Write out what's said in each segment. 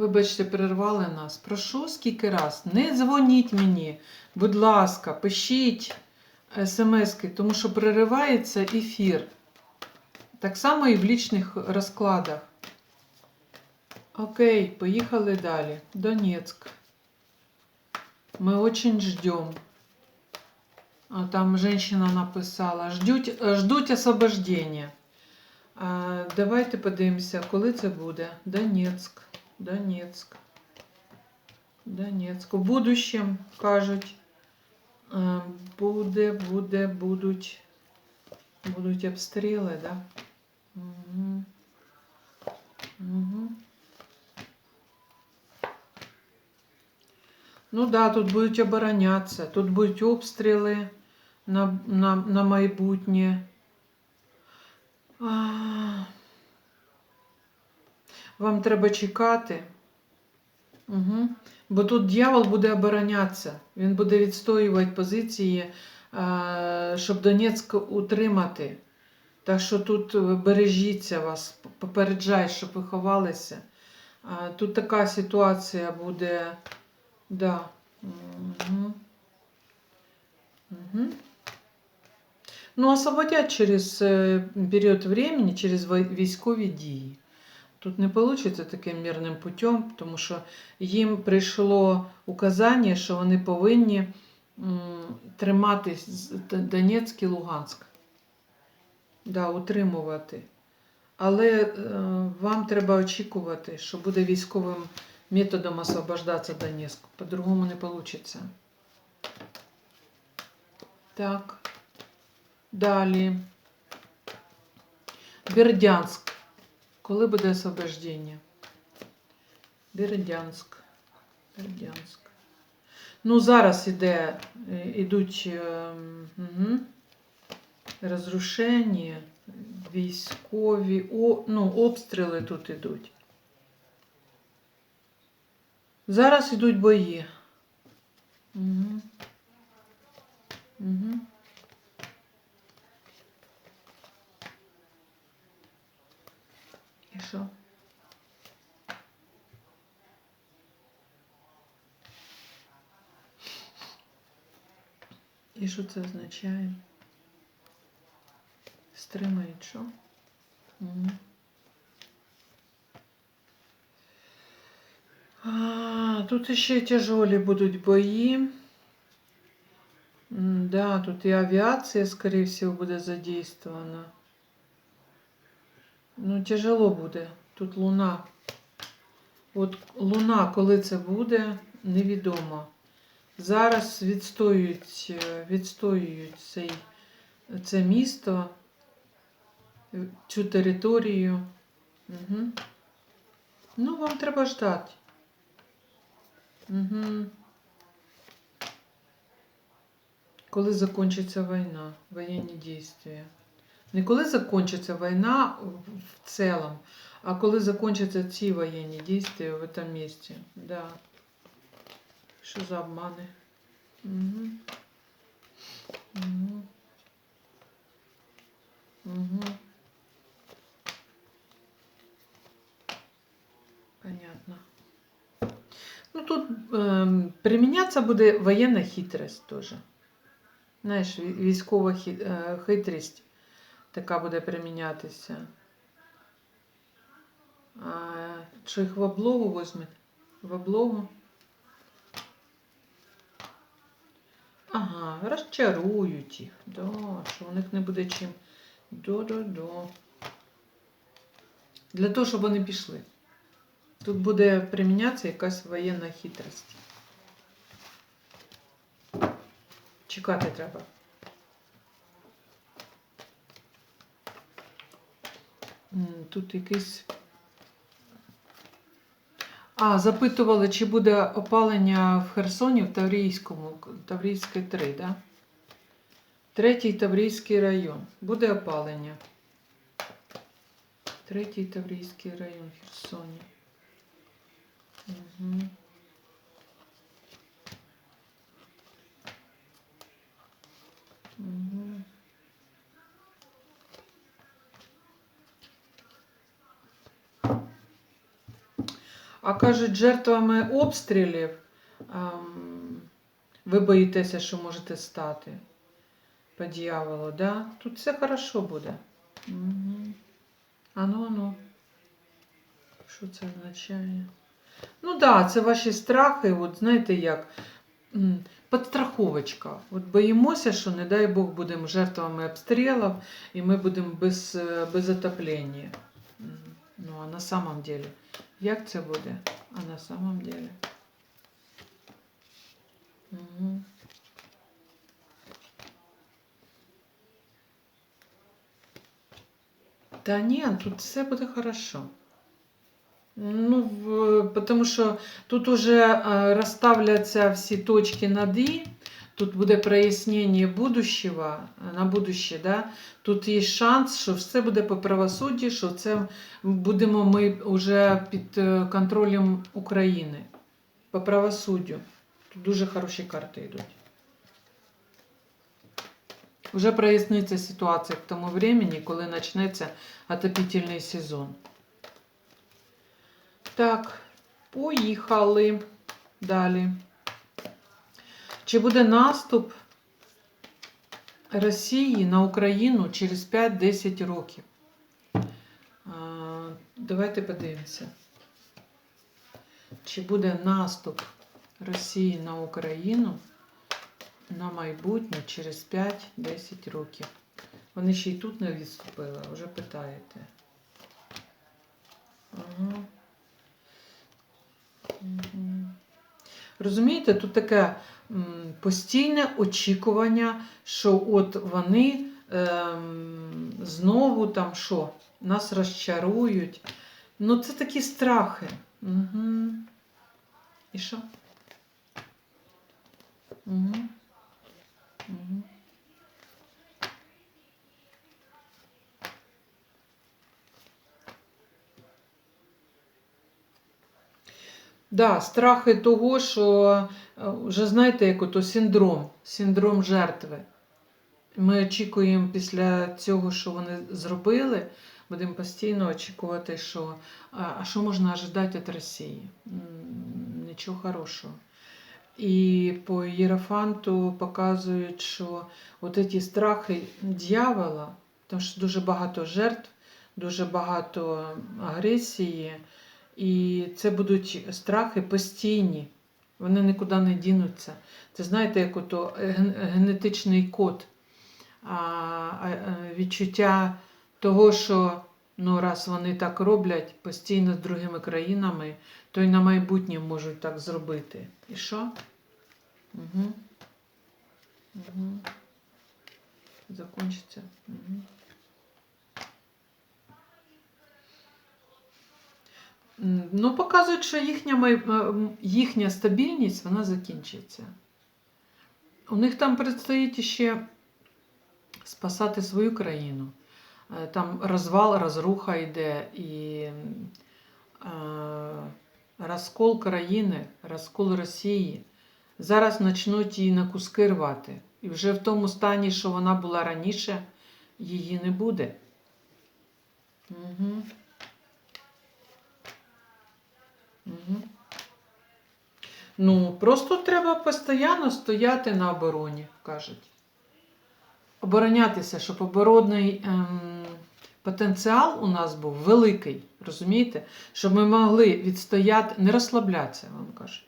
Вибачте, перервали нас. Прошу скільки раз. Не дзвоніть мені, будь ласка, пишіть смски, тому що переривається ефір. Так само і в лічних розкладах. Окей, поїхали далі. Донецьк. Мы очень ждем. А там женщина написала: ждуть, ждуть освобождения. Давайте подивимося, коли це буде. Донецьк. Донецьк. Донецьк. У будущем кажуть. е, Буде, буде, будуть. Будуть обстріли, да? Угу. Угу. Ну да, тут будуть оборонятися, тут будуть обстріли на, на, на майбутнє. А, Вам треба чекати. Угу. Бо тут дьявол буде оборонятися. Він буде відстоювати позиції, а, щоб Донецьк утримати. Так що тут бережіться вас, попереджай, щоб ви ховалися. Тут така ситуація буде. Да. Угу. Угу. Ну, освободять через е, період времени, через військові дії. Тут не вийде таким мирним путем, тому що їм прийшло указання, що вони повинні тримати Донецьк і Луганськ. Да, утримувати. Але е, вам треба очікувати, що буде військовим методом освобождаться Донецк. По-другому не получится. Так. Далі. Бердянськ. Коли буде освобождення? Бердянськ. Бердянськ. Ну, зараз іде, е, ідуть угу, розрушення, військові, о, ну, обстріли тут ідуть. Зараз йдуть бої. Угу. Угу. І що? І що це означає? Стримають що? Угу. А, тут ще тяжелі будуть бої. Да, тут і авіація, скорее всего, буде задействована. Ну, тяжело буде. Тут луна. От луна, коли це буде, невідомо. Зараз відстоюють, е, відстоюють цей, це місто, е, цю територію. Угу. Ну, вам треба ждати. Угу. Коли закінчиться війна, воєнні дійства. Не коли закінчиться війна в- цілому, а коли закінчаться ці воєнні дійства в цьому місці. Да. Що за обмани? Угу. Угу. Угу. Понятно. Ну, тут ем, примінятися буде воєнна хитрость теж. Знаєш, військова е, хитрість така буде примінятися. А, що їх в облогу візьмуть? В облогу? Ага, розчарують їх. Да, що у них не буде чим. До-до-до. Для того, щоб вони пішли. Тут буде примінятися якась воєнна хитрость. Чекати треба. Тут якийсь. А, запитували, чи буде опалення в Херсоні в Таврійському, Таврійське 3, да? Третій Таврійський район. Буде опалення. Третій Таврійський район в Херсоні. Угу. Угу. А кажуть, жертвами обстрілів ем, ви боїтеся, що можете стати по дьяволу, да? Тут все хорошо буде. Угу. Ану, ану. Що це означає? Ну так, да, це ваші страхи, от знаєте як, м, підстраховочка. От боїмося, що, не дай Бог, будемо жертвами обстрілів, і ми будемо без, е, без отоплення. Ну, а на самом деле, як це буде? А на самом деле. Угу. Та ні, тут все буде хорошо. Ну, в, потому що тут уже е, розставляться всі точки над «і», тут буде прояснення будущего, е, на будуще, да? тут є шанс, що все буде по правосудді, що це будемо ми вже під е, контролем України. По правосуддю. Тут дуже хороші карти йдуть. Вже проясниться ситуація к тому времени, коли почнеться отопительний сезон. Так, поїхали далі. Чи буде наступ Росії на Україну через 5-10 років? Давайте подивимося. Чи буде наступ Росії на Україну на майбутнє через 5-10 років? Вони ще й тут не відступили, вже питаєте. Ага. Мгм. Розумієте, тут таке постійне очікування, що от вони ем, знову там що, нас розчарують. Ну, це такі страхи. Угу. І що? Угу. Угу. Да, страхи того, що е, вже знаєте, як ото синдром, синдром жертви. Ми очікуємо після цього, що вони зробили, будемо постійно очікувати, що а що можна ожидати від Росії? Нічого хорошого. І по Єрофанту показують, що от ці страхи дьявола, тому що дуже багато жертв, дуже багато агресії. І це будуть страхи постійні, вони нікуди не дінуться. Це знаєте, як ото генетичний код, е, відчуття того, що ну, раз вони так роблять постійно з другими країнами, то й на майбутнє можуть так зробити. І що? Угу. Угу. Закончиться. Угу. Ну, показують, що їхня, їхня стабільність вона закінчиться. У них там предстоїть ще спасати свою країну. Е, Там розвал, розруха йде і е, розкол країни, розкол Росії. Зараз почнуть її на куски рвати. І вже в тому стані, що вона була раніше, її не буде. Угу. Ну, просто треба постійно стояти на обороні, кажуть. Оборонятися, щоб оборонний ем, потенціал у нас був великий, розумієте? Щоб ми могли відстояти, не розслаблятися, вам кажуть.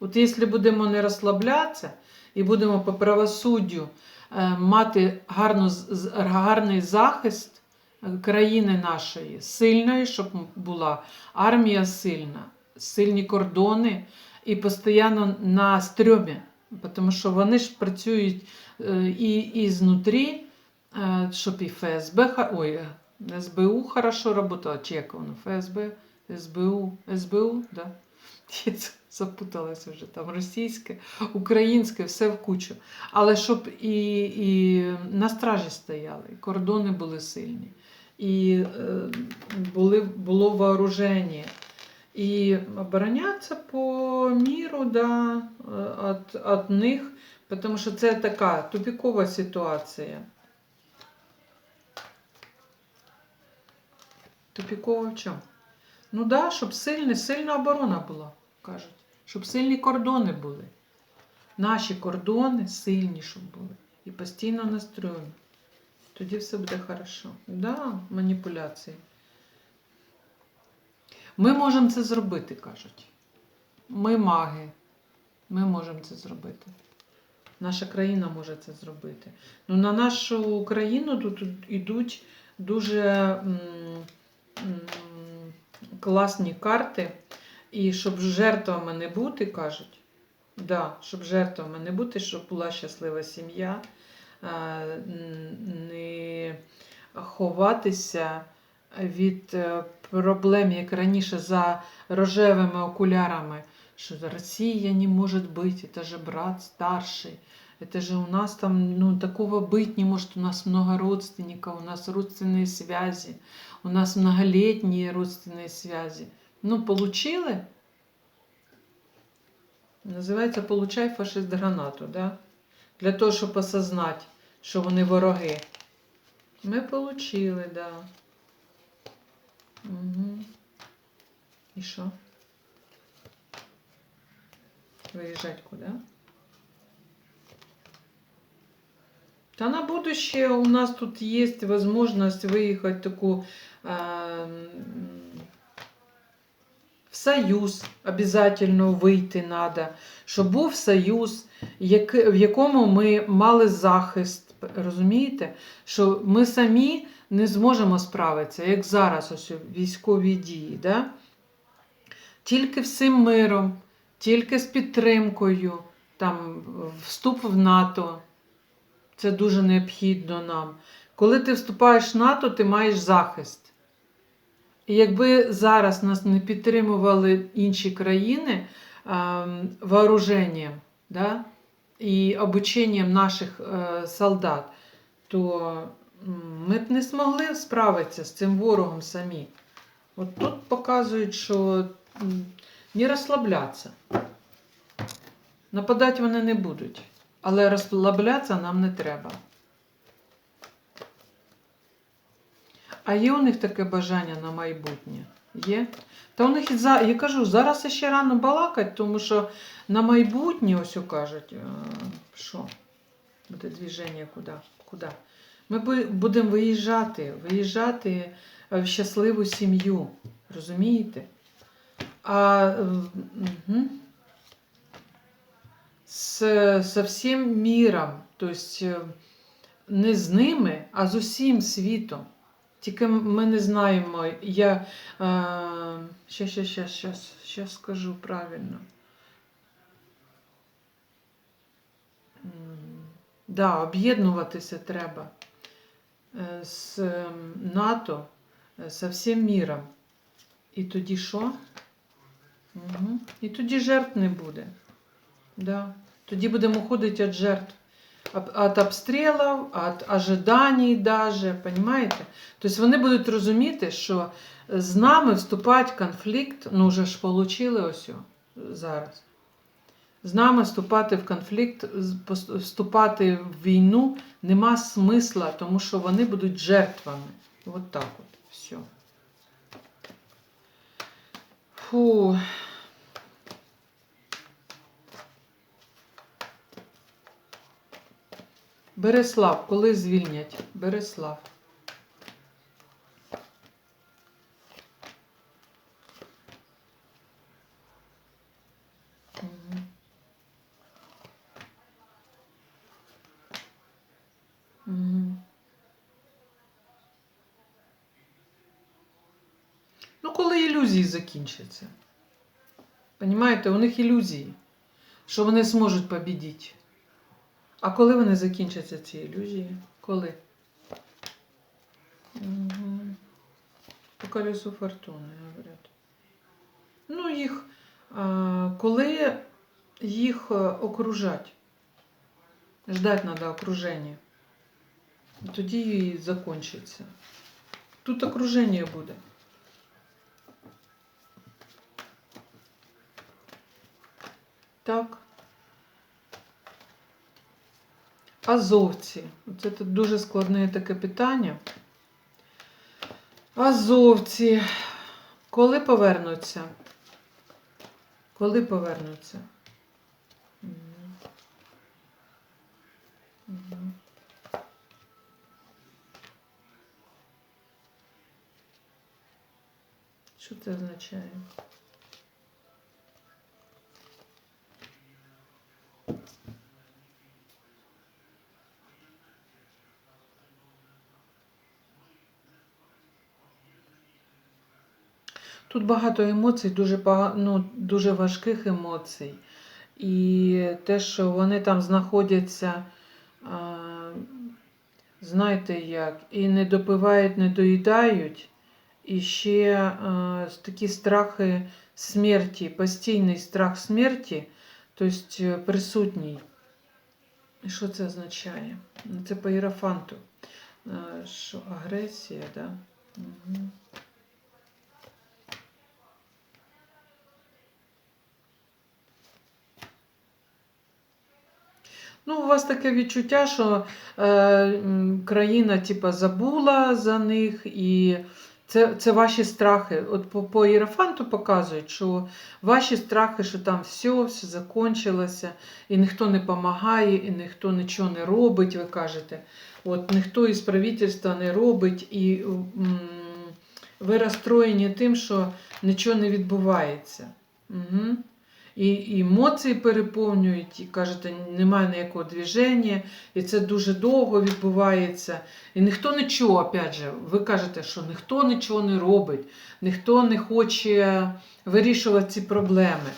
От якщо будемо не розслаблятися і будемо по правосуддю е, мати гарну, гарний захист е, країни нашої, сильної, щоб була армія сильна, сильні кордони і постійно на стрьомі, тому що вони ж працюють е, і, і знутрі, е, щоб і ФСБ, ой, СБУ хорошо работала, чи як воно, ФСБ, СБУ, СБУ, да? Я запуталася вже там російське, українське, все в кучу. Але щоб і, і на стражі стояли, і кордони були сильні, і е, були, було вооруження. І оборонятися по міру да, от, них, тому що це така тупікова ситуація. Тупікова в чому? Ну да, щоб сильна, сильна оборона була, кажуть. Щоб сильні кордони були. Наші кордони сильні, щоб були. І постійно настроєні. Тоді все буде хорошо. Да, маніпуляції. Ми можемо це зробити, кажуть. Ми маги. Ми можемо це зробити. Наша країна може це зробити. Ну, на нашу країну тут йдуть дуже м, м, класні карти. І щоб жертвами не бути, кажуть. Да, щоб жертвами не бути, щоб була щаслива сім'я, е, не ховатися від е, проблем, як раніше, за рожевими окулярами, що Росія не може бути, це же брат старший. Это же у нас там, ну, такого быть не может. У нас много родственников, у нас родственные связи, у нас многолетние родственные связи. Ну, получили? Називається Получай фашист гранату, да? Для того, щоб осознати, що вони вороги. Ми получили, да. Угу. І що? Виїжджать куди? Та на будущее у нас тут есть возможность выехать таку э, в союз обязательно вийти надо, щоб був союз, в якому ми мали захист. Розумієте? Що ми самі не зможемо справитися, як зараз ось військові дії. Да? Тільки всім миром, тільки з підтримкою, там, вступ в НАТО. Це дуже необхідно нам. Коли ти вступаєш в НАТО, ти маєш захист. І якби зараз нас не підтримували інші країни ем, вооруженням да, і обученням наших е, солдат, то ми б не змогли справитися з цим ворогом самі. От тут показують, що не розслаблятися. Нападати вони не будуть. Але розслаблятися нам не треба. А є у них таке бажання на майбутнє? Є? Та у них я кажу, зараз ще рано балакать, тому що на майбутнє, ось кажуть, е, що? Буде движення куди? Куди? Ми будемо виїжджати, виїжджати в щасливу сім'ю. Розумієте? А, е, мгм с, со всім міром, тобто не з ними, а з усім світом. Тільки ми не знаємо, я е, щас, щас, щас, щас, щас скажу правильно. Да, об'єднуватися треба е, з ем, НАТО, е, со всім міром. І тоді що? Угу. І тоді жертв не буде. Да. Тоді будемо уходити від жертв. От обстрілів, від ожиданий даже, понимаете? Тобто вони будуть розуміти, що з нами вступати в конфлікт, ну вже ж получили ось зараз. З нами вступати в конфлікт, вступати в війну нема смисла, тому що вони будуть жертвами. От так от. Все. Фу. Береслав, коли звільнять? Береслав. Мгм. Ну, коли ілюзії закінчаться. Понімаєте, у них ілюзії, що вони зможуть побідіти. А коли вони закінчаться ці ілюзії? Коли? Угу. По колесу фортуни, говорять. Ну, їх, коли їх е, окружать. Ждать треба окруження. Тоді і закінчиться. Тут окруження буде. Так. Азовці. Це тут дуже складне таке питання. Азовці. Коли повернуться? Коли повернуться? Що це означає? Тут багато емоцій, дуже, ну, дуже важких емоцій. І те, що вони там знаходяться, знаєте як, і не допивають, не доїдають, і ще а, такі страхи смерті, постійний страх смерті, тобто присутній. Що це означає? Ну, Це по іерофанту. А, Що агресія, так? Да? Угу. Ну, у вас таке відчуття, що е, країна типа, забула за них, і це, це ваші страхи. От по, по Єрофанту показують, що ваші страхи, що там все, все закончилося, і ніхто не допомагає, і ніхто нічого не робить, ви кажете. От ніхто із правительства не робить, і м, ви розстроєні тим, що нічого не відбувається. Угу. І, емоції переповнюють, і кажете, немає ніякого движення, і це дуже довго відбувається. І ніхто нічого, опять же, ви кажете, що ніхто нічого не робить, ніхто не хоче вирішувати ці проблеми.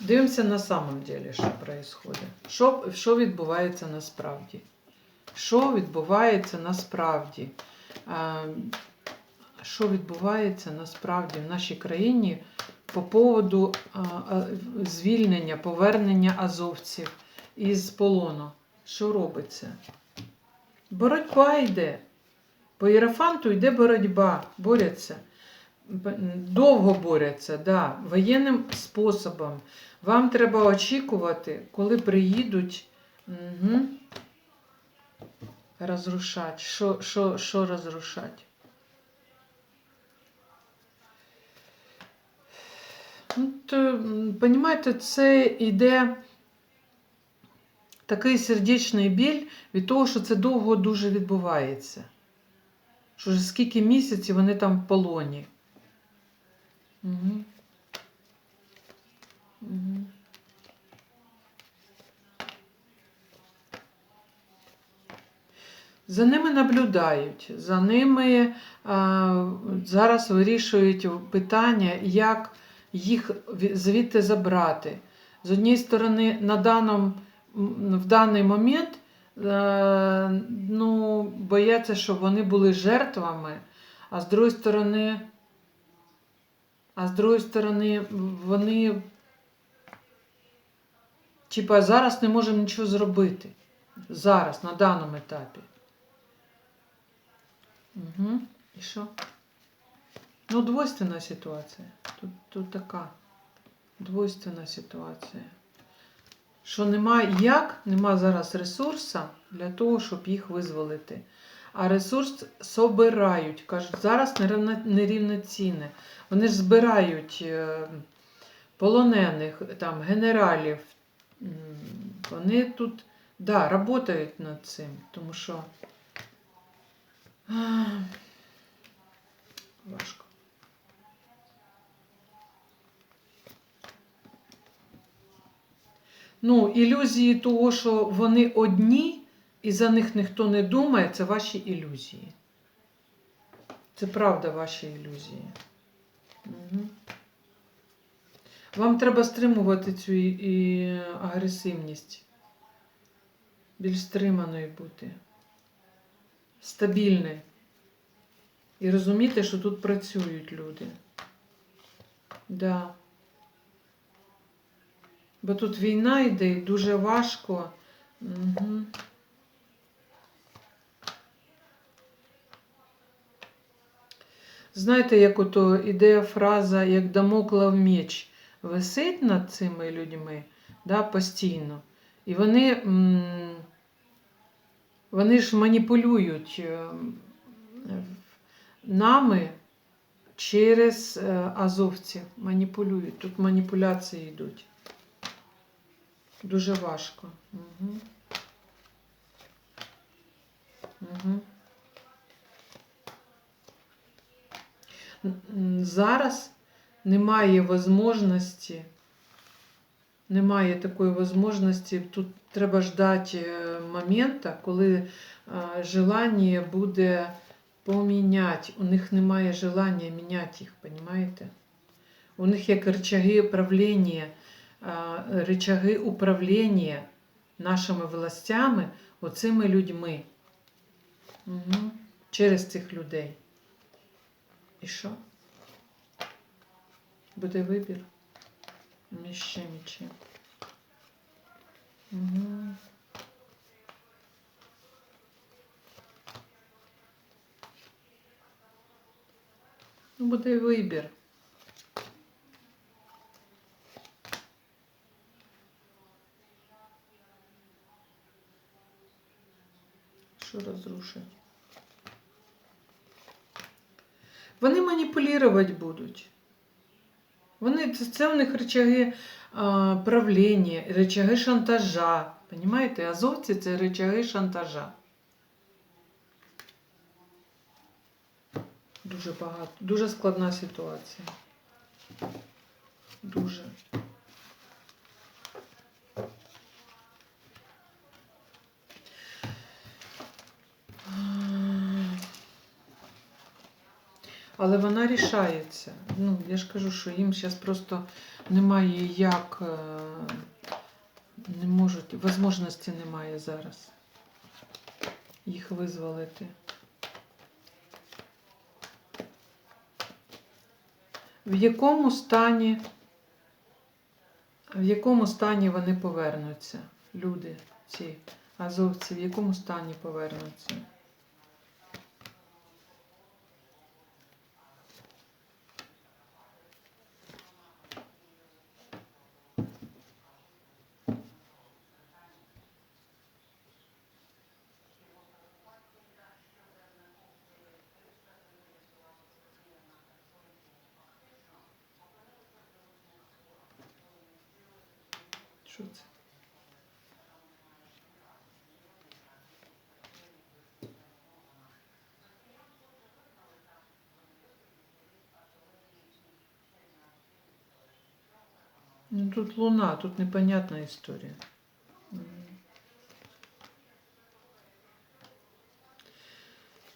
Дивимося на самом деле, що відбувається. Що, що відбувається насправді? Що відбувається насправді? Що відбувається насправді в нашій країні по поводу звільнення, повернення азовців із полону. Що робиться? Боротьба йде. По Єрофанту йде боротьба, борються. Довго борються, да, воєнним способом. Вам треба очікувати, коли приїдуть угу, розрушати. Що, що, що розрушати? Ну, м, Понімаєте, це йде такий сердечний біль від того, що це довго дуже відбувається. Що вже скільки місяців вони там в полоні. Угу. Угу. За ними наблюдають, за ними а, зараз вирішують питання, як їх звідти забрати. З однієї сторони, на даному, в даний момент е, ну, бояться, щоб вони були жертвами, а з другої сторони, а з другої сторони, вони типа зараз не можемо нічого зробити. Зараз, на даному етапі. Угу. І що? Ну, двойственна ситуація. Тут, тут така двойственна ситуація. Що немає як, нема зараз ресурсу для того, щоб їх визволити. А ресурс собирають. Кажуть, зараз нерівноцінне. Вони ж збирають е, полонених, там, генералів. Вони тут, да, працюють над цим, тому що важко. Ну, ілюзії того, що вони одні і за них ніхто не думає, це ваші ілюзії. Це правда ваші ілюзії. Угу. Вам треба стримувати цю і, і агресивність. Більш стриманою бути. Стабільною. І розуміти, що тут працюють люди. Да. Бо тут війна йде і дуже важко. Угу. Знаєте, як ото іде фраза, як дамоклав меч висить над цими людьми да, постійно. І вони, вони ж маніпулюють е, нами через е, азовців маніпулюють. Тут маніпуляції йдуть. Дуже важко. Угу. Угу. Зараз немає можливості, немає такої можливості. Тут треба ждати е, моменту, коли е, желання буде поміняти. У них немає желання міняти їх, розумієте? У них як рычаги правління, рычаги управління нашими властями, оцими людьми. Угу. Через цих людей. І що? Буде вибір між чим і чим. Ну, Буде вибір. Що розрушить? Вони маніпулювати будуть. Вони, це, це у них рычаги а, правління, рычаги шантажа. Понимаєте? Азовці це рычаги шантажа. Дуже багато, дуже складна ситуація. Дуже. Але вона рішається. Ну, я ж кажу, що їм зараз просто немає як, е, не можуть, можливості немає зараз їх визволити. В якому стані, в якому стані вони повернуться, люди, ці азовці, в якому стані повернуться? Що це? Ну, тут луна, тут непонятна історія.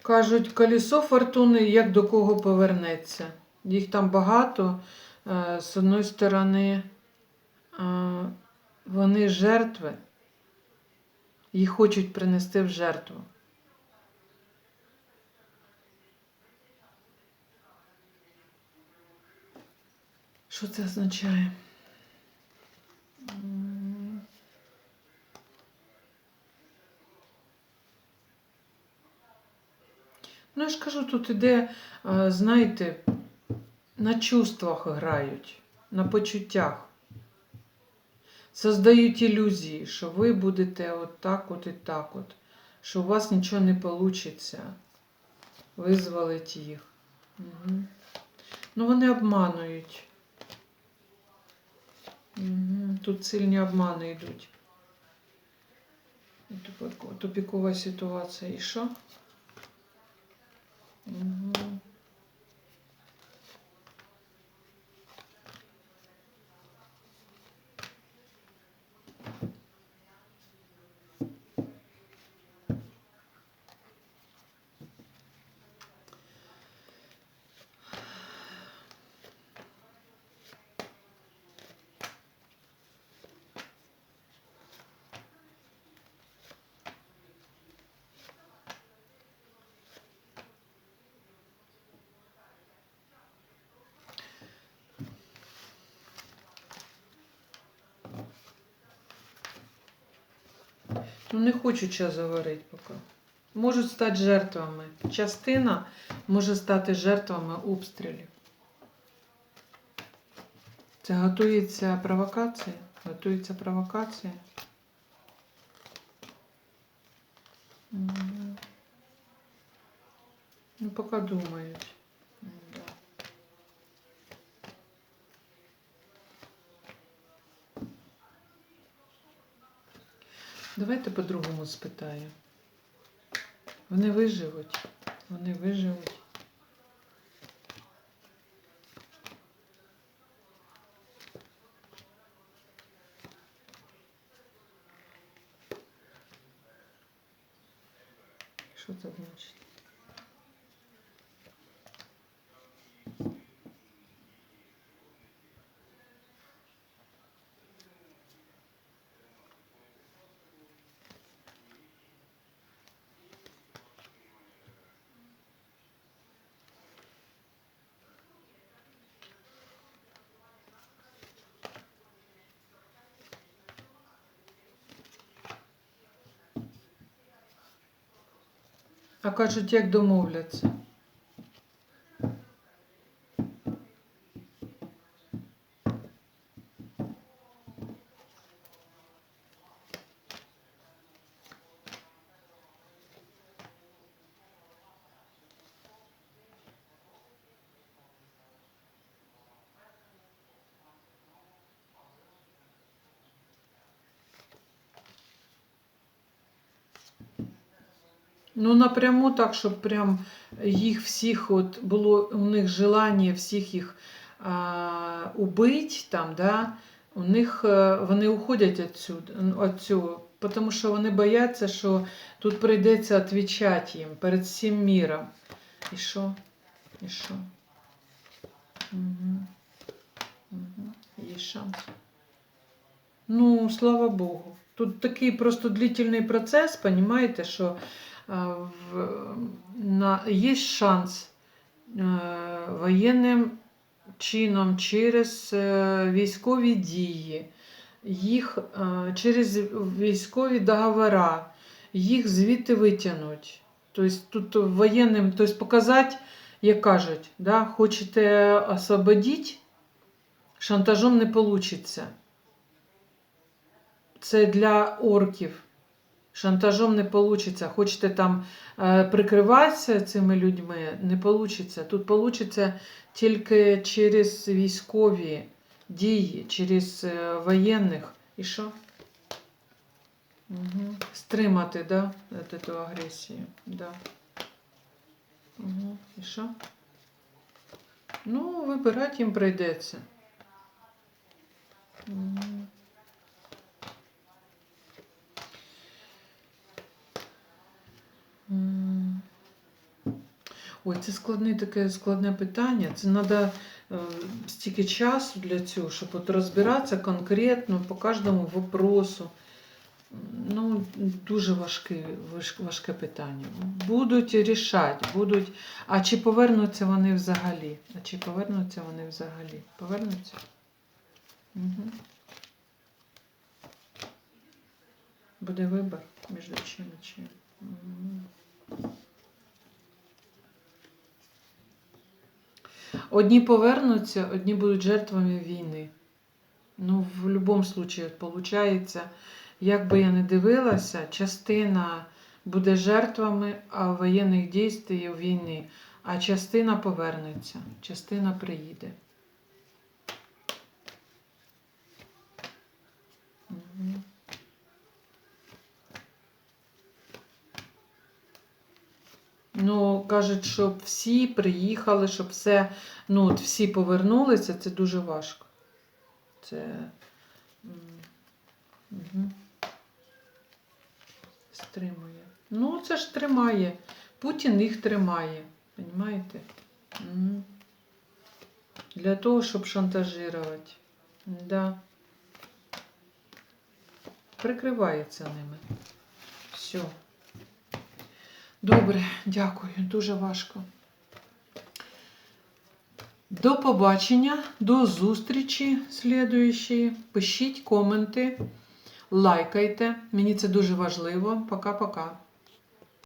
Кажуть, колесо фортуни як до кого повернеться. Їх там багато. Е, З одної сторони, е, вони жертви, їх хочуть принести в жертву. Що це означає? Ну, я ж кажу, тут іде, е, знаєте, на чувствах грають, на почуттях. Создають ілюзії, що ви будете от так от і так от, що у вас нічого не вийде. Визволить їх. Угу. Ну, вони обманують. Угу. Тут сильні обмани йдуть. Тупікова ситуація. І що? Угу. Ну, не хочу час говорити поки. Можуть стати жертвами. Частина може стати жертвами обстрілів. Це готується провокація. Готується провокація. Ну, поки думають. М, Да. Давайте по-другому спитаю. Вони виживуть. Вони виживуть. Що це значить? А кажуть, як домовляться. Ну, напряму так, щоб прям їх всіх, от було у них желання всіх їх а, убить, там, да, у них е, вони уходять від цього, тому що вони бояться, що тут прийдеться відповідати їм перед всім міром. І що? І що? Угу. Угу. Є шанс. Ну, слава Богу. Тут такий просто длительний процес, понимаете, що на, є шанс е, воєнним чином через е, військові дії, їх е, через військові договори, їх звідти витягнуть. Тобто тут воєнним, тобто показати, як кажуть, да, хочете освободити, шантажом не вийде. Це для орків. Шантажом не вийде. Хочете там е, прикриватися цими людьми, не вийде. Тут вийде тільки через військові дії, через е, воєнних. І що? Угу. Стримати, да, цю агресію. Да. Угу. І що? Ну, вибирати їм прийдеться. Угу. Ой, це складне таке складне питання. Це треба стільки часу для цього, щоб от розбиратися конкретно по кожному вопросу. Ну, дуже важке, важке питання. Будуть рішати, будуть. А чи повернуться вони взагалі? А чи повернуться вони взагалі? Повернуться? Угу. Буде вибір між чим і чим. Мгм. Одні повернуться, одні будуть жертвами війни. Ну, в будь-якому випадку, виходить, як би я не дивилася, частина буде жертвами воєнних дій війни, а частина повернеться, частина приїде. Мгм. Ну, кажуть, щоб всі приїхали, щоб все, ну, от всі повернулися, це дуже важко. Це. Угу. Стримує. Ну, це ж тримає. Путін їх тримає. Понимаєте? Угу. Для того, щоб шантажувати. Да. Прикривається ними. Все. Добре, дякую, дуже важко. До побачення, до зустрічі слідуючої. Пишіть коменти, лайкайте. Мені це дуже важливо. Пока-пока.